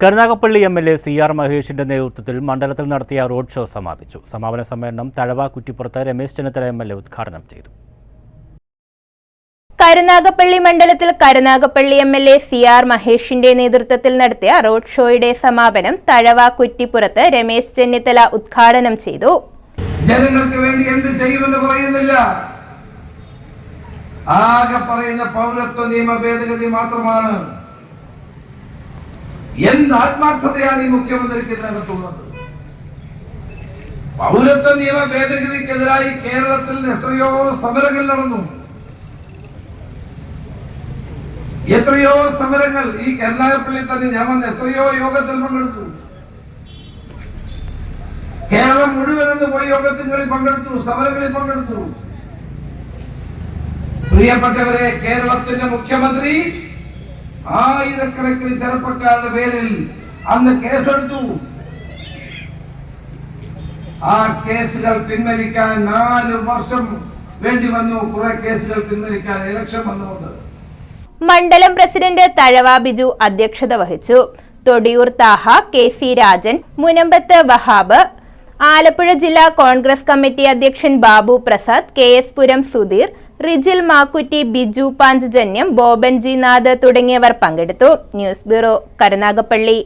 Karunagappally M L A C R മഹേഷിന്റെ നേതൃത്വത്തിൽ മണ്ഡലത്തിൽ നടത്തിയ റോഡ് ഷോ സമാപിച്ചു. സമാപന സമ്മേളനം Thazhava കുറ്റിപ്പുറത്ത് Ramesh Chennithala M L A ഉദ്ഘാടനം ചെയ്തു. കരുനാഗപ്പള്ളി മണ്ഡലത്തിൽ Karunagappally M L A C R മഹേഷിന്റെ നേതൃത്വത്തിൽ നടത്തിയ റോഡ് ഷോയുടെ സമാപനം തഴവ കുറ്റിപ്പുറത്ത് രമേശ് ചെന്നിത്തല ഉദ്ഘാടനം ചെയ്തു. ജനങ്ങൾക്ക് വേണ്ടി എന്ത് ചെയ്യുമെന്ന് പറയുന്നില്ല. ആകെ പറയുന്ന പൗരത്വ നിയമ ഭേദഗതി മാത്രമാണ്. എന്ത് ആത്മാർത്ഥതയാണ് ഈ മുഖ്യമന്ത്രിക്ക് ഇതിനകത്തുള്ളത് പൗരത്വ നിയമ ഭേദഗതിക്കെതിരായി കേരളത്തിൽ എത്രയോ സമരങ്ങൾ നടന്നു. എത്രയോ സമരങ്ങൾ ഈ കരുനാഗപ്പള്ളി തന്നെ ഞാൻ വന്ന് എത്രയോ യോഗത്തിൽ പങ്കെടുത്തു. കേരളം മുഴുവൻ എന്ന് പോയി യോഗത്തിൽ പങ്കെടുത്തു സമരങ്ങളിൽ പങ്കെടുത്തു. പ്രിയപ്പെട്ടവരെ കേരളത്തിന്റെ മുഖ്യമന്ത്രി ആയിരക്കണക്കിന് ചെറുപ്പക്കാരുടെ പേരിൽ അന്ന് കേസെടുത്തു. ആ കേസുകൾ പിൻവലിക്കാൻ നാല് വർഷം വേണ്ടി വന്നു. കുറെ കേസുകൾ പിൻവലിക്കാൻ ഇലക്ഷൻ വന്നുകൊണ്ട്. മണ്ഡലം പ്രസിഡന്റ് തഴവ ബിജു അധ്യക്ഷത വഹിച്ചു. തൊടിയൂർ താഹ കെ സി രാജൻ മുനമ്പത്ത് വഹാബ് ആലപ്പുഴ ജില്ലാ കോൺഗ്രസ് കമ്മിറ്റി അധ്യക്ഷൻ Babu Prasad K S Puram Sudheer Rijil Makkutty Biju Panchajanyam Boban G Nath തുടങ്ങിയവർ പങ്കെടുത്തു. News bureau Karunagappally.